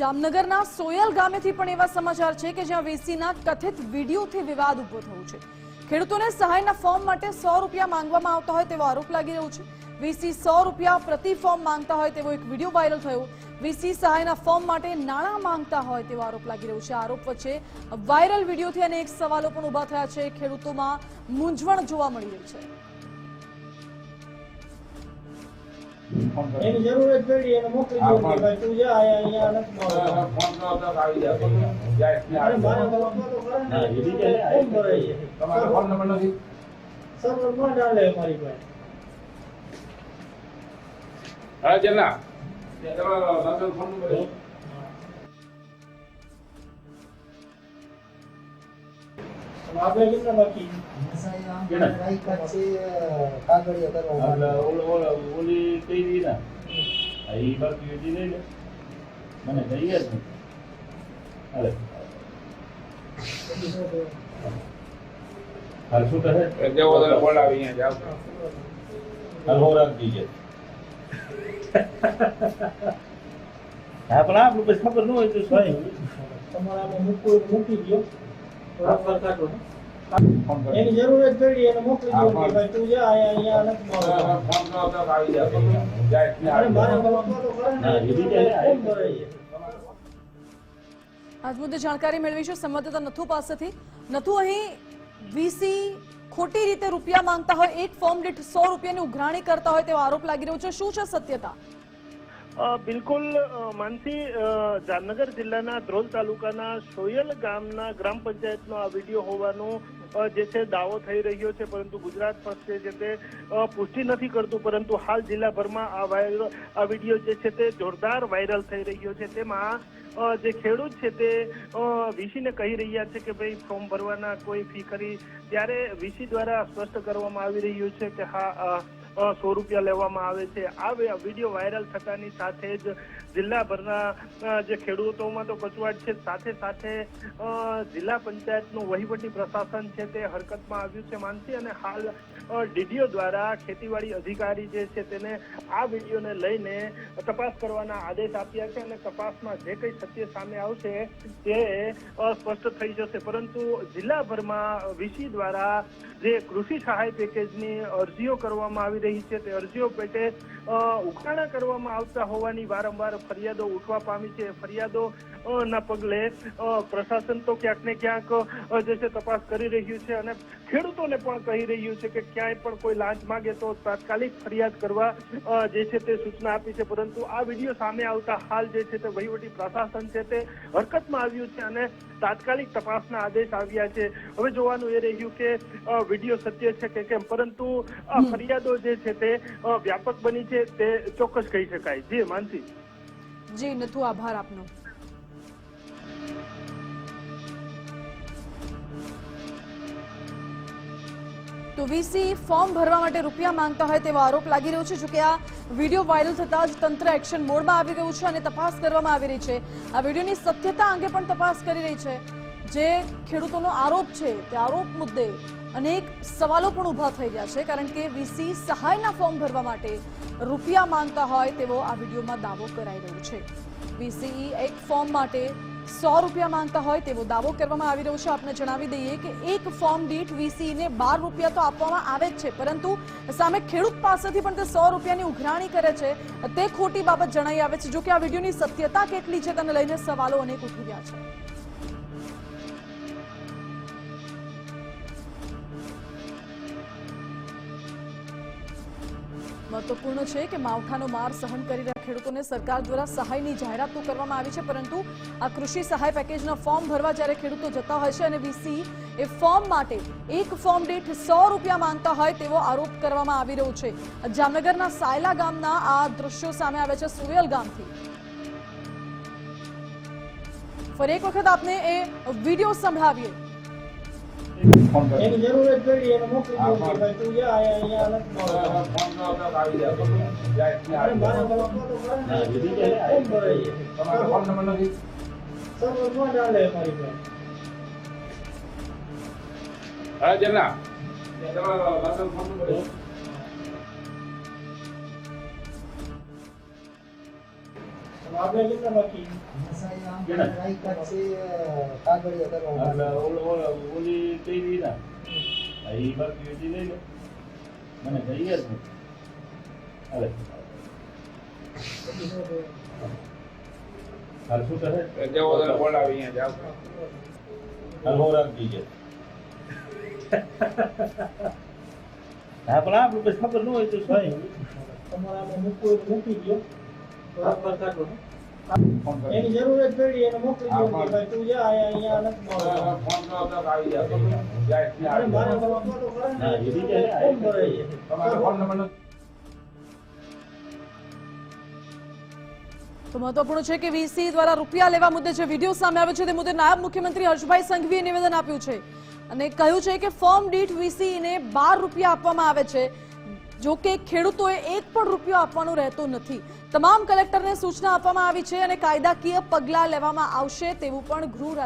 જામનગરના સોયલ ગામેથી પણ એવા સમાચાર છે કે જ્યાં વીસીના કથિત વિડીયોથી વિવાદ ઊભો થયો છે. ખેડૂતોને સહાયના ફોર્મ માટે સો રૂપિયા માંગવામાં આવતા હોય તેવો આરોપ લાગી રહ્યો છે. વીસી સો રૂપિયા પ્રતિ ફોર્મ માંગતા હોય તેવો એક વીડિયો વાયરલ થયો. વીસી સહાયના ફોર્મ માટે નાણાં માંગતા હોય તેવો આરોપ લાગી રહ્યો છે. આરોપ વચ્ચે વાયરલ વિડીયોથી અનેક સવાલો પણ ઊભા થયા છે. ખેડૂતોમાં મૂંઝવણ જોવા મળી રહી છે. એની જરૂર જ પડી એને મોકલી દો કે ભાઈ તું જા અહીંયા અહીંયા નથી મળતો. અરે મારે તો લખવા તો ખરા ને. ના, એ રીતે ને, આ ફોર્મ ભરાય છે. સર્વર ન ચાલે અમારી પાસે. આપણે કેટલા બાકી ઓલો- કઈ બાકી હજી મને કહીએ જ નહીં હાલે હાલ શું કહે હાલ હો રાખી છે હા પણ આપણું પછી ખબર ન હોય તો શું તમારા મૂકી દ્યો. એની જરૂર જ પડી એને મોકલી દો કે ભાઈ તું જા અહીંયા નથી મારે તો ને, છે. આજ મુદ્દે જાણકારી મેળવીશું સંવાદદાતા નથુ પાસેથી. નથુ અહીં વીસી ખોટી રીતે રૂપિયા માંગતા હોય એક ફોર્મ દીઠ સો રૂપિયાની ઉઘરાણી કરતા હોય તેવો આરોપ લાગી રહ્યો છે. શું છે સત્યતા? બિલકુલ માનસી જામનગર જિલ્લાના ધ્રોલ તાલુકાના સોયલ ગામના ગ્રામ પંચાયતનો આ વીડિયો હોવાનો જે છે દાવો થઈ રહ્યો છે. પરંતુ ગુજરાત પક્ષે જે તે પુષ્ટિ નથી કરતું. પરંતુ હાલ જિલ્લાભરમાં આ વાયરલ, આ વીડિયો જે છે તે જોરદાર વાયરલ થઈ રહ્યો છે. તેમાં જે ખેડૂત છે તે વીસીને કહી રહ્યા છે કે ભાઈ, ફોર્મ ભરવાના કોઈ ફી કરી. ત્યારે વીસી દ્વારા સ્પષ્ટ કરવામાં આવી રહ્યું છે કે હા સો રૂપિયા લેવામાં આવે છે. આ વીડિયો વાયરલ થતાની સાથે જ જિલ્લાભરના જે ખેડૂતોમાં તો કચવાટ છે, સાથે સાથે જિલ્લા પંચાયતનું વહીવટી પ્રશાસન છે તે હરકતમાં આવ્યું છે માનસી અને હાલ ડીડીઓ દ્વારા ખેતીવાડી અધિકારી જે છે તેને આ વિડીયોને લઈને તપાસ કરવાના આદેશ આપ્યા છે અને તપાસમાં જે કંઈ સત્ય સામે આવશે તે સ્પષ્ટ થઈ જશે. પરંતુ જિલ્લાભરમાં વીસી દ્વારા જે કૃષિ સહાય પેકેજની અરજીઓ કરવામાં આવી રહી છે તે અરજીઓ પેટે ઉઘરાણા કરવામાં આવતા હોવાની વારંવાર ફરિયાદો ઉઠવા પામી છે. ફરિયાદો ના પગલે પ્રશાસન તો ક્યાંક ને ક્યાંક જે છે તપાસ કરી રહ્યું છે અને ખેડૂતોને પણ કહી રહ્યું છે કે ક્યાંય પણ કોઈ લાંચ માંગે તો તાત્કાલિક ફરિયાદ કરવા જે છે તે સૂચના આપી છે. પરંતુ આ વીડિયો સામે આવતા હાલ જે છે તે વહીવટી પ્રશાસન છે તે હરકતમાં આવ્યું છે અને તાત્કાલિક તપાસના આદેશ આવ્યા છે. હવે જોવાનું એ રહ્યું કે વીડિયો સત્ય છે કે કેમ? પરંતુ આ ફરિયાદો જે છે તે વ્યાપક બની છે તે ચોક્કસ કહી શકાય. જી, માનસી. જી, નથુ, આભાર આપનો. તો વીસી ફોર્મ ભરવા માટે રૂપિયા માંગતા હોય તેવો આરોપ લાગી રહ્યો છે, જોકે આ વીડિયો વાયરલ થતા જ તંત્ર એક્શન મોડમાં આવી ગયું છે અને તપાસ કરવામાં આવી રહી છે. આ વિડીયોની સત્યતા અંગે પણ તપાસ કરી રહી છે. જે ખેડૂતોનો આરોપ છે તે આરોપ મુદ્દે અનેક સવાલો પણ ઊભા થઈ ગયા છે. કારણ કે વીસી સહાયના ફોર્મ ભરવા માટે રૂપિયા માંગતા હોય તેવો આ વિડીયોમાં દાવો કરાઈ રહ્યો છે. વીસીઈ એક ફોર્મ માટે સો રૂપિયા માંગતા હોય તેવો દાવો કરવામાં આવી રહ્યો છે. આપને જણાવી દઈએ કે એક ફોર્મ દીઠ વીસીને બાર રૂપિયા તો આપવામાં આવે જ છે. પરંતુ સામે ખેડૂત પાસેથી પણ તે સો રૂપિયાની ઉઘરાણી કરે છે. તે ખોટી બાબત જણાઈ આવે છે. જો કે આ વિડીયોની સત્યતા કેટલી છે તેને લઈને સવાલો અનેક ઉઠી રહ્યા છે. મહત્વપૂર્ણ છે કે માવઠાનો માર સહન કરી રહ્યા ખેડૂતોને સરકાર દ્વારા સહાયની જાહેરાત તો કરવામાં આવી છે, પરંતુ આ કૃષિ સહાય પેકેજના ફોર્મ ભરવા જ્યારે ખેડૂતો જતા હોય છે અને વીસી એ ફોર્મ માટે એક ફોર્મ દીઠ સો રૂપિયા માંગતા હોય તેવો આરોપ કરવામાં આવી રહ્યો છે. જામનગરના સાયલા ગામના આ દ્રશ્યો સામે આવે છે સુવેલ ગામથી. ફરી એક વખત આપને એ વીડિયો સંભળાવીએ. એની જરૂર જ પડી એને મોકલી દો. કે ભાઈ તું જા અહીંયા અહીંયા નથી મળતો. અરે મારે તો લખવા તો ખરા ને. ના, આપણે કેટલા બાકી ઓલો- ના. હા, બાકી હજી લઈ લો. મને કહીએ ગયા નહીં હાલે. હાલ શું કહે જવો બોલાવી અહીંયા જાવ હાલ હો રાખી દીજે હા પણ આપણું પછી ખબર ન હોય તો શું તમારા મૂકી દો એની જરૂર જ પડી એને મોકલી દો કે ભાઈ તું જા અહીંયા અહીંયા નથી મળવાનું. ફોન કરો તો આવી જાય અરે મારે ફોન તો કરે ને, એ બીજા ફોન ભરાય તમારો ફોન નંબર તો મહત્વપૂર્ણ છે કે વીસી દ્વારા રૂપિયા લેવા મુદ્દે જે વીડિયો સામે આવે છે તે મુદ્દે નાયબ મુખ્યમંત્રી હર્ષભાઈ સંઘવીએ નિવેદન આપ્યું છે. અને કહ્યું છે કે ફોર્મ દીઠ વીસીને બાર રૂપિયા આપવામાં આવે છે. જો કે ખેડૂતોએ એક પણ રૂપિયો આપવાનો રહેતો નથી. તમામ કલેક્ટરને સૂચના આપવામાં આવી છે અને કાયદાકીય પગલાં લેવામાં આવશે તેવું પણ ગૃહ